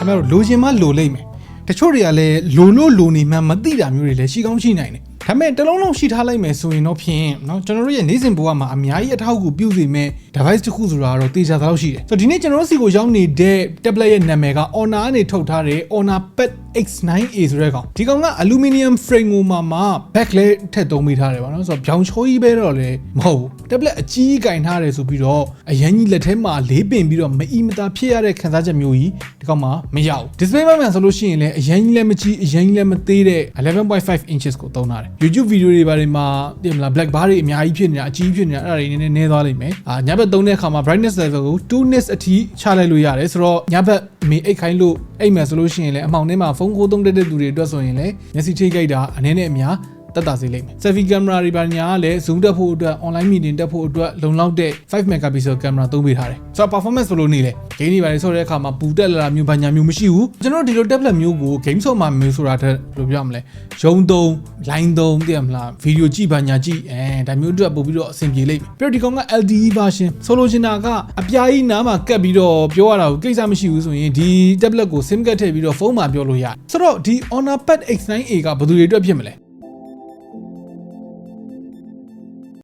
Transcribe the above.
ခင်ဗျားတို့လိုချင်မှလိုလိမ့်မယ်တချို့တွေကလည်းလိုလို့လိုနေမှမသိတာမျိုးတွေလည်းရှိကောင်းရှိနိုင်တယ် ဒါပေမဲ့တစ်လုံးလုံးရှိထားလိုက်မယ်ဆိုရင်တော့ဖြင့်เนาะကျွန်တော်တို့ရဲ့နေ့စဉ်ဘဝမှာအများကြီးအထောက်အကူပြုစေမဲ့ device တစ်ခုဆိုတာတော့တေချာသလောက်ရှိတယ်ဆိုတော့ဒီနေ့ကျွန်တော်တို့စီကိုရောက်နေတဲ့ tablet ရဲ့နာမည်က Honor ကနေထုတ်ထားတဲ့ Honor Pad X9A ဆိုတဲ့ကောင်ဒီကောင်က aluminum frame ကိုမှမှ back လေးထည့်သုံးမိထားတယ်ဗောနော်ဆိုတော့ဗျောင်ချိုးကြီးပဲတော့လေမဟုတ်ဘူး tablet အကြီးကြီးကင်ထားတယ်ဆိုပြီးတော့အရန်ကြီးလက်ထဲမှာလေးပင်ပြီးတော့မအီမတာဖြစ်ရတဲ့ခံစားချက်မျိုးကြီးဒီကောင်မှမရဘူး display မှန်ဆိုလို့ရှိရင်လည်းအရန်ကြီးလည်းမကြီးအရန်ကြီးလည်းမသေးတဲ့11.5 inches ကိုသုံးထားတယ် YouTube video တွေဘာတွေမှာပြင်မလား black bar တွေအများကြီးဖြစ်နေတာအကြီးဖြစ်နေတာအဲ့ဒါတွေနည်းနည်းနည်းသွားလိမ့်မယ်အာညဘက်သုံးတဲ့အခါမှာ brightness level ကို2 nits အထိချလိုက်လို့ရတယ်ဆိုတော့ညဘက်မင်းအိတ်ခိုင်းလို့အိတ်မယ်ဆိုလို့ရှိရင်လည်းအမှောင်ထဲမှာဖုန်းကိုသုံးတဲ့သူတွေအတွက်ဆိုရင်လည်းမျက်စိထိခိုက်တာအနေနဲ့အများ တက်တာစေလိမ့်မယ် selfie camera တွေပါညာကလည်း zoom တက်ဖို့အတွက် online meeting တက်ဖို့အတွက်လုံလောက်တဲ့5 megapixel camera သုံးပေးထားတယ်ဆိုတော့ performance ဘယ်လိုနေလဲ game တွေပါလေဆော့တဲ့အခါမှာပူတက်လာတာမျိုးဘာညာမျိုးမရှိဘူးကျွန်တော်တို့ဒီလို tablet မျိုးကို game ဆော့မှာမျိုးဆိုတာထက်ဘယ်လိုပြောရမလဲရုံသုံး line သုံးသိရမလား video ကြည့်ဘာညာကြည့်အဲဒါမျိုးအတွက်ပို့ပြီးတော့အဆင်ပြေလိမ့်မယ်ပြီးတော့ဒီကောင်က LTE version ဆိုလိုချင်တာကအပြားကြီးနားမှာကတ်ပြီးတော့ပြောရတာကိုကိစ္စမရှိဘူးဆိုရင်ဒီ tablet ကို sim ကတ်ထည့်ပြီးတော့ဖုန်းမှာပြောလို့ရတယ်ဆိုတော့ဒီ Honor Pad X9A ကဘယ်သူတွေအတွက်ဖြစ်မလဲ